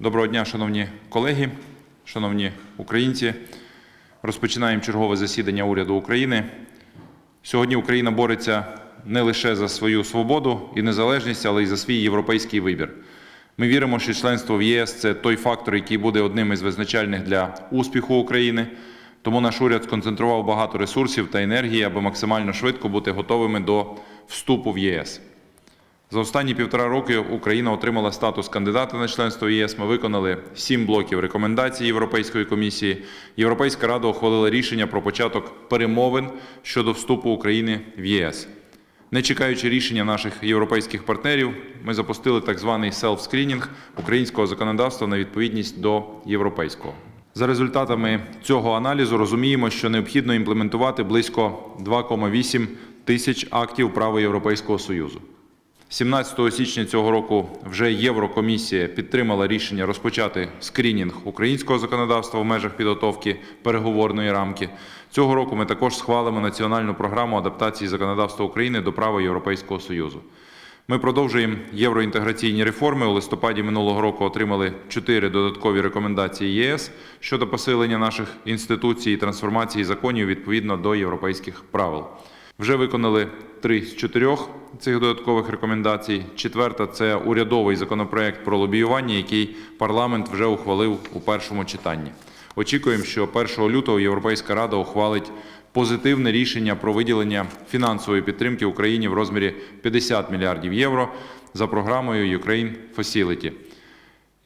Доброго дня, шановні колеги, шановні українці. Розпочинаємо чергове засідання уряду України. Сьогодні Україна бореться не лише за свою свободу і незалежність, але й за свій європейський вибір. Ми віримо, що членство в ЄС це той фактор, який буде одним із визначальних для успіху України. Тому наш уряд сконцентрував багато ресурсів та енергії, аби максимально швидко бути готовими до вступу в ЄС. За останні півтора роки Україна отримала статус кандидата на членство в ЄС. Ми виконали сім блоків рекомендацій Європейської комісії. Європейська рада ухвалила рішення про початок перемовин щодо вступу України в ЄС. Не чекаючи рішення наших європейських партнерів, ми запустили так званий селф-скрінінг українського законодавства на відповідність до європейського. За результатами цього аналізу розуміємо, що необхідно імплементувати близько 2,8 тисяч актів права Європейського Союзу. 17 січня цього року вже Єврокомісія підтримала рішення розпочати скринінг українського законодавства в межах підготовки переговорної рамки. Цього року ми також схвалимо національну програму адаптації законодавства України до права Європейського Союзу. Ми продовжуємо євроінтеграційні реформи. У листопаді минулого року отримали чотири додаткові рекомендації ЄС щодо посилення наших інституцій і трансформації законів відповідно до європейських правил. Вже виконали три з чотирьох цих додаткових рекомендацій. Четверта це урядовий законопроект про лобіювання, який парламент вже ухвалив у першому читанні. Очікуємо, що 1 лютого Європейська рада ухвалить позитивне рішення про виділення фінансової підтримки Україні в розмірі 50 мільярдів євро за програмою Ukraine Facility.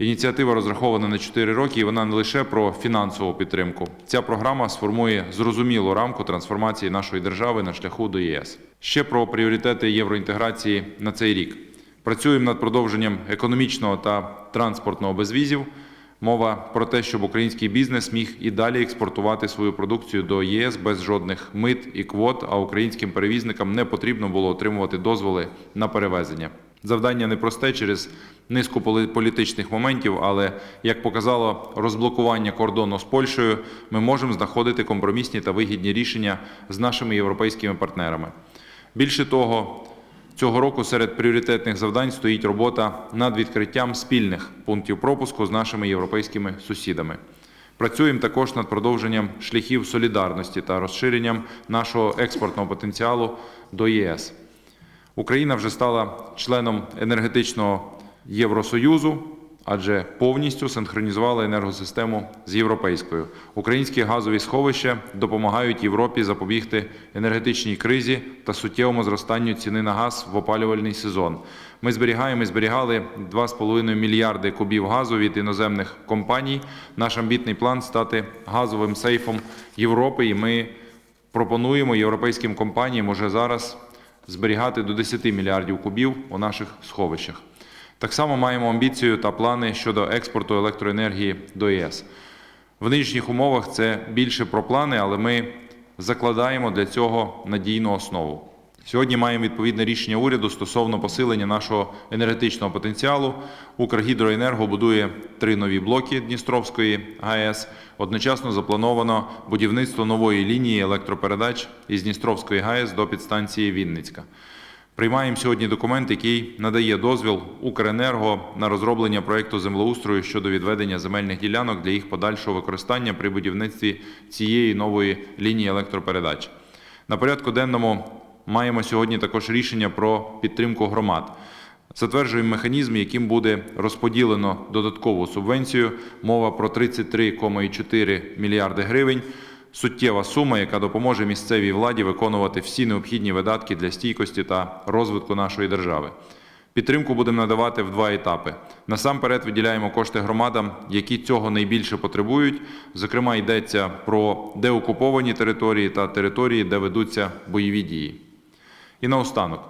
Ініціатива розрахована на 4 роки, і вона не лише про фінансову підтримку. Ця програма сформує зрозумілу рамку трансформації нашої держави на шляху до ЄС. Ще про пріоритети євроінтеграції на цей рік. Працюємо над продовженням економічного та транспортного безвізів. Мова про те, щоб український бізнес міг і далі експортувати свою продукцію до ЄС без жодних мит і квот, а українським перевізникам не потрібно було отримувати дозволи на перевезення. Завдання непросте через низку політичних моментів, але як показало розблокування кордону з Польщею, ми можемо знаходити компромісні та вигідні рішення з нашими європейськими партнерами. Більше того, Цього року серед пріоритетних завдань стоїть робота над відкриттям спільних пунктів пропуску з нашими європейськими сусідами. Працюємо також над продовженням шляхів солідарності та розширенням нашого експортного потенціалу до ЄС. Україна вже стала членом енергетичного Євросоюзу, адже повністю синхронізувала енергосистему з європейською. Українські газові сховища допомагають Європі запобігти енергетичній кризі та суттєвому зростанню ціни на газ в опалювальний сезон. Ми зберігаємо і зберігали 2,5 мільярди кубів газу від іноземних компаній. Наш амбітний план стати газовим сейфом Європи, і ми пропонуємо європейським компаніям уже зараз зберігати до 10 мільярдів кубів у наших сховищах. Так само маємо амбіцію та плани щодо експорту електроенергії до ЄС. В нинішніх умовах це більше про плани, але ми закладаємо для цього надійну основу. Сьогодні маємо відповідне рішення уряду стосовно посилення нашого енергетичного потенціалу. Укргідроенерго будує три нові блоки Дністровської ГАЕС. Одночасно заплановано будівництво нової лінії електропередач із Дністровської ГАЕС до підстанції Вінницька. Приймаємо сьогодні документ, який надає дозвіл Укренерго на розроблення проєкту землеустрою щодо відведення земельних ділянок для їх подальшого використання при будівництві цієї нової лінії електропередач. На порядку денному маємо сьогодні також рішення про підтримку громад. Затверджуємо механізм, яким буде розподілено додаткову субвенцію. Мова про 33,4 мільярди гривень. Суттєва сума, яка допоможе місцевій владі виконувати всі необхідні видатки для стійкості та розвитку нашої держави. Підтримку будемо надавати в два етапи. Насамперед виділяємо кошти громадам, які цього найбільше потребують. Зокрема, йдеться про деокуповані території та території, де ведуться бойові дії. І наостанок.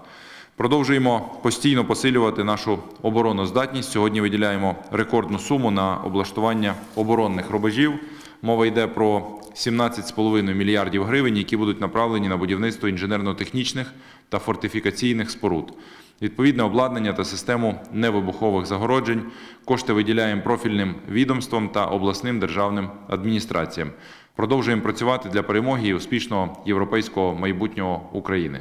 Продовжуємо постійно посилювати нашу обороноздатність. Сьогодні виділяємо рекордну суму на облаштування оборонних рубежів. Мова йде про 17,5 мільярдів гривень, які будуть направлені на будівництво інженерно-технічних та фортифікаційних споруд. Відповідне обладнання та систему невибухових загороджень. Кошти виділяємо профільним відомствам та обласним державним адміністраціям. Продовжуємо працювати для перемоги і успішного європейського майбутнього України.